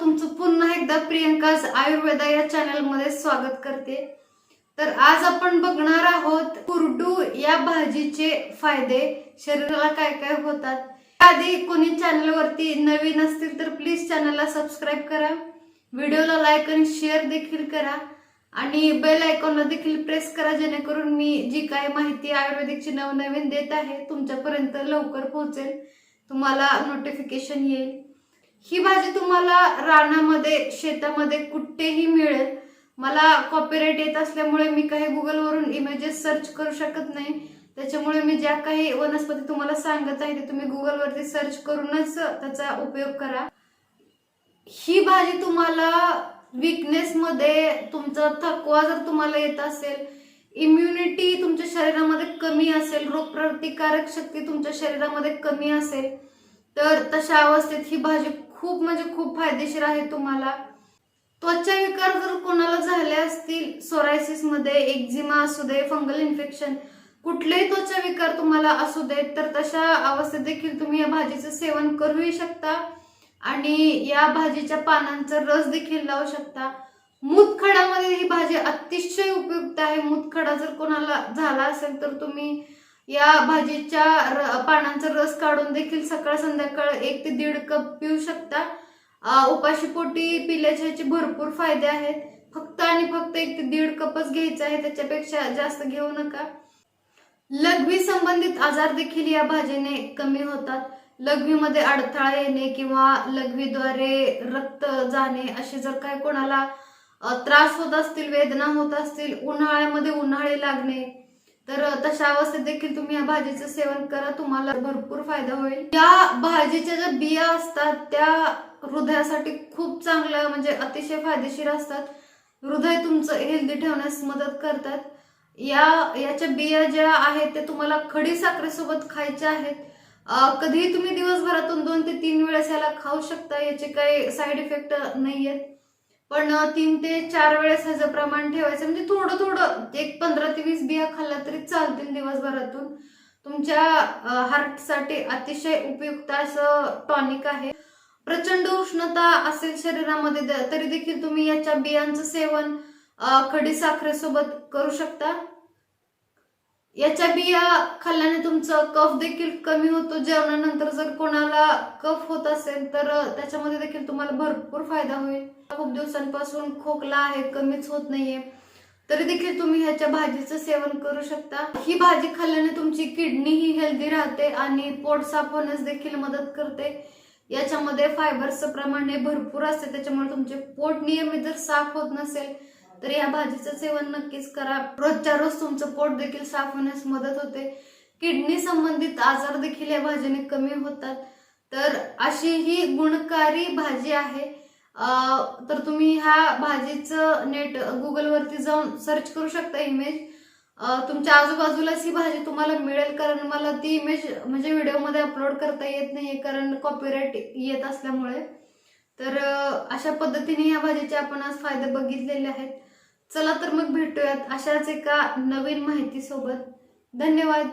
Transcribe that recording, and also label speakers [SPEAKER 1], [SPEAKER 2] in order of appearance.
[SPEAKER 1] तुमचं पुन्हा एकदा प्रियंकाज आयुर्वेदा या चॅनलमध्ये स्वागत करते. तर आज आपण बघणार आहोत कुरडू या भाजीचे फायदे. शरीराला काय काय होतात? आधी कोणी चॅनल वरती नवीन असतील तर प्लीज चॅनलला सबस्क्राईब करा. व्हिडिओला लाईक आणि शेअर देखील करा. आणि बेल आयकॉनला देखील प्रेस करा जेणेकरून मी जी काय माहिती आयुर्वेदिकची नवनवीन देत आहे तुमच्यापर्यंत लवकर पोहोचेल. तुम्हाला नोटिफिकेशन येईल. ही भाजी तुम्हाला रानामध्ये शेतामध्ये कुठेही मिळेल. मला कॉपीराईट येत असल्यामुळे मी काही गुगलवरून इमेजेस सर्च करू शकत नाही. त्याच्यामुळे मी ज्या काही वनस्पती तुम्हाला सांगत आहे ते तुम्ही गुगलवरती सर्च करूनच त्याचा उपयोग करा. ही भाजी तुम्हाला विकनेसमध्ये मध्ये तुमचा थकवा जर तुम्हाला येत असेल इम्युनिटी तुमच्या शरीरामध्ये कमी असेल रोगप्रतिकारक शक्ती तुमच्या शरीरामध्ये कमी असेल तर तशा अवस्थेत ही भाजी खूप म्हणजे खूप फायदेशीर आहे तुम्हाला. त्वचा विकार जर कोणाला झाले असतील सोरायसिसमध्ये एक्झिमा असू दे फंगल इन्फेक्शन कुठलेही त्वचा विकार तुम्हाला असू देत तर तशा अवस्थेत देखील तुम्ही या भाजीचं सेवन करूही शकता. आणि या भाजीच्या पानांचा रस देखील लावू शकता. मूतखडामध्ये ही भाजी अतिशय उपयुक्त आहे. मूतखडा जर कोणाला झाला असेल तर तुम्ही या भाजीच्या र- पानांचा रस काढून देखील सकाळ संध्याकाळ एक ते दीड कप पिऊ शकता. उपाशीपोटी उपाशी पोटी पिल्याचे ह्याचे भरपूर फायदे आहेत. फक्त आणि फक्त एक ते दीड कपच घ्यायचं आहे त्याच्यापेक्षा जास्त घेऊ नका. लघवी संबंधित आजार देखील या भाजीने कमी होतात. लघवीमध्ये अडथळा येणे किंवा लघवीद्वारे रक्त जाणे असे जर काय कोणाला त्रास होत असतील वेदना होत असतील उन्हाळ्यामध्ये उन्हाळे लागणे तर तशा अवस्थेत देखील तुम्ही या भाजीचं सेवन करा. तुम्हाला भरपूर फायदा होईल. या भाजीच्या ज्या बिया असतात त्या हृदयासाठी खूप चांगल्या म्हणजे अतिशय फायदेशीर असतात. हृदय तुमचं हेल्दी ठेवण्यास मदत करतात. या याच्या बिया ज्या आहेत त्या तुम्हाला खडी साखरेसोबत खायच्या आहेत. कधीही तुम्ही दिवसभरातून दोन ते तीन वेळेस याला खाऊ शकता याचे काही साईड इफेक्ट नाही आहेत पण तीन ते चार वेळेस ह्याचं प्रमाण ठेवायचं. म्हणजे थोडं थोडं. एक पंधरा ते वीस बिया खाल्ला तरी चालतील दिवसभरातून. तुमच्या हार्टसाठी अतिशय उपयुक्त असं टॉनिक आहे. प्रचंड उष्णता असेल शरीरामध्ये द- तरी देखील तुम्ही याच्या बियांचं सेवन खडी साखरेसोबत करू शकता. याच्या बिया खाल्ल्याने तुमचं कफ देखील कमी होतो. जेवणानंतर जर कोणाला कफ होत असेल तर त्याच्यामध्ये देखील तुम्हाला भरपूर फायदा होईल. खूप दिवसांपासून खोकला आहे कमीच होत नाहीये. तरी देखील तुम्ही ह्याच्या भाजीचं सेवन करू शकता. ही भाजी खाल्ल्याने तुमची किडनी ही हेल्दी राहते आणि पोट साफ होण्यास देखील मदत करते. याच्यामध्ये फायबरचं प्रमाण हे भरपूर असते त्याच्यामुळे तुमचे पोट नियमित जर साफ होत नसेल तर या भाजीचं सेवन नक्कीच करा. रोजच्या रोज तुमचं पोट देखील साफ होण्यास मदत होते. किडनी संबंधित आजार देखील या भाजीने कमी होतात. तर अशी ही गुणकारी भाजी आहे. तर तुम्ही ह्या भाजीचं नेट गुगलवरती जाऊन सर्च करू शकता इमेज. तुमच्या आजूबाजूलाच ही भाजी तुम्हाला मिळेल कारण मला ती इमेज म्हणजे व्हिडिओमध्ये अपलोड करता येत नाहीये कारण कॉपीराईट येत असल्यामुळे. तर अशा पद्धतीने या भाजीचे आपण आज फायदे बघितलेले आहेत. चला तर मग भेटूयात अशाच एका नवीन माहितीसोबत. धन्यवाद.